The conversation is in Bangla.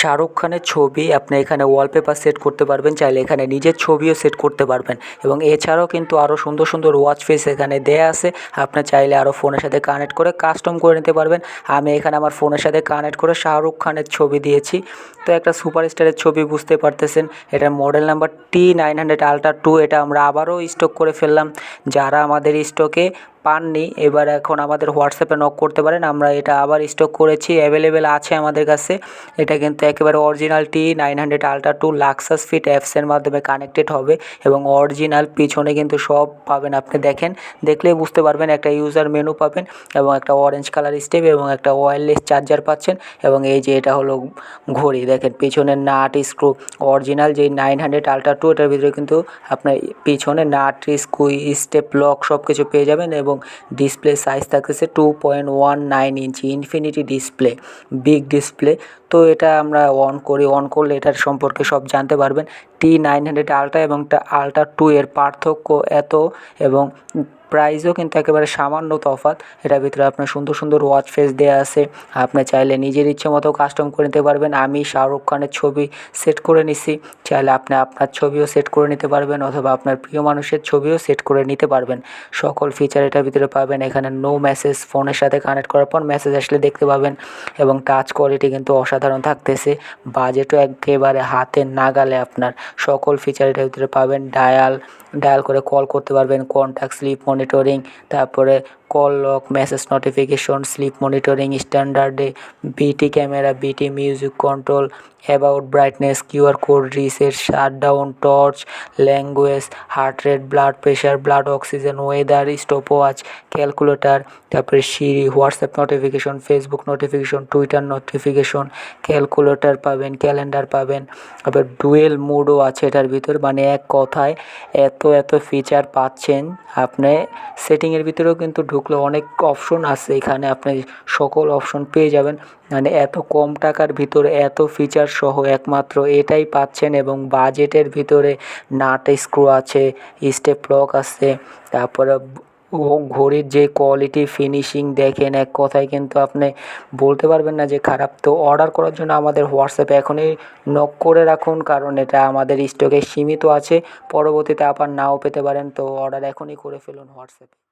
শাহরুখ খানের ছবি আপনি এখানে ওয়ালপেপার সেট করতে পারবেন, চাইলে এখানে নিজের ছবিও সেট করতে পারবেন। এবং এছাড়াও কিন্তু আরও সুন্দর সুন্দর ওয়াচ ফেস এখানে দেয়া আছে। আপনি চাইলে আরও ফোনের সাথে কানেক্ট করে কাস্টম করে নিতে পারবেন। আমি এখানে আমার ফোনের সাথে কানেক্ট করে শাহরুখ খানের ছবি দিয়েছি। তো একটা সুপারস্টারের ছবি বুঝতে পারতেছেন, এটার model number T nine hundred ultra two এটা আমরা আবারও স্টক করে ফেললাম। যারা আমাদের স্টকে পাননি। এবার এখন আমাদের হোয়াটসঅ্যাপে নক করতে পারেন। আমরা এটা আবার স্টক করেছি। অ্যাভেলেবেল আছে আমাদের কাছে। এটা কিন্তু একেবারে original T nine hundred ultra two লাক্সাস fit অ্যাপসের মাধ্যমে কানেক্টেড হবে এবং অরিজিনাল পিছনে কিন্তু সব পাবেন আপনি। দেখেন, দেখলেই বুঝতে পারবেন একটা ইউজার মেনু পাবেন এবং একটা অরেঞ্জ কালার স্টেপ এবং একটা ওয়্যারলেস চার্জার পাচ্ছেন এবং এই যে এটা হলো ঘড়ি। দেখেন, পিছনের নাট স্ক্রু অরিজিনাল যে নাইন হান্ড্রেড আলট্রা টু এটার ভিতরে কিন্তু আপনার পিছনে নাট স্ক্রু স্টেপ লক সব কিছু পেয়ে যাবেন এবং ডিসপ্লে সাইজ থাকতেছে two point one nine inch infinity display big display তো এটা আমরা অন করি অন করলে এটার সম্পর্কে সব জানতে পারবেন। টি নাইন হান্ড্রেড আলট্রা এবং আলট্রা টু এর পার্থক্য এত এবং প্রাইসও কিন্তু একেবারে সামান্য তফাৎ। এটার ভিতরে আপনার সুন্দর সুন্দর ওয়াচ ফেস দেওয়া আছে। আপনি চাইলে নিজের ইচ্ছে মতো কাস্টম করে নিতে পারবেন। আমি শাহরুখ খানের ছবি সেট করে নিছি। চাইলে আপনি আপনার ছবিও সেট করে নিতে পারবেন অথবা আপনার প্রিয় মানুষের ছবিও সেট করে নিতে পারবেন। সকল ফিচার এটার ভিতরে পাবেন। এখানে নো মেসেজ ফোনের সাথে কানেক্ট করার পর মেসেজ আসলে দেখতে পাবেন এবং টাচ কোয়ালিটি কিন্তু অসাধারণ থাকতেছে। বাজেটও একেবারে হাতের নাগালে আপনার। সকল ফিচার এটার ভিতরে পাবেন। ডায়াল ডায়াল করে কল করতে পারবেন। কন্ট্যাক্ট স্লিপ মনিটরিং তারপরে call lock message notification sleep monitoring স্ট্যান্ডার্ডে BT camera BT music control about brightness QR code reset shutdown torch language heart rate blood pressure blood oxygen weather stop watch calculator তারপরে Siri WhatsApp notification Facebook notification Twitter notification calculator পাবেন ক্যালেন্ডার পাবেন। আবার ডুয়েল মোডও আছে এটার ভিতর মানে এক কথায় এত এত ফিচার পাচ্ছেন, আপনি সেটিংয়ের ভিতরেও কিন্তু ঢুকলে অনেক অপশন আছে। এখানে আপনি সকল অপশন পেয়ে যাবেন। মানে এত কম টাকার ভিতরে এত ফিচার সহ একমাত্র এটাই পাচ্ছেন এবং বাজেটের ভিতরে নাট স্ক্রু আছে স্টেপ লক আছে, তারপরে ঘড়ির যে কোয়ালিটি ফিনিশিং দেখেন, এক কথায় কিন্তু আপনি বলতে পারবেন না যে খারাপ। তো অর্ডার করার জন্য আমাদের হোয়াটসঅ্যাপে এখনই নক করে রাখুন, কারণ এটা আমাদের স্টকে সীমিত আছে। পরবর্তীতে আবার নাও পেতে পারেন। তো অর্ডার এখনই করে ফেলুন হোয়াটসঅ্যাপে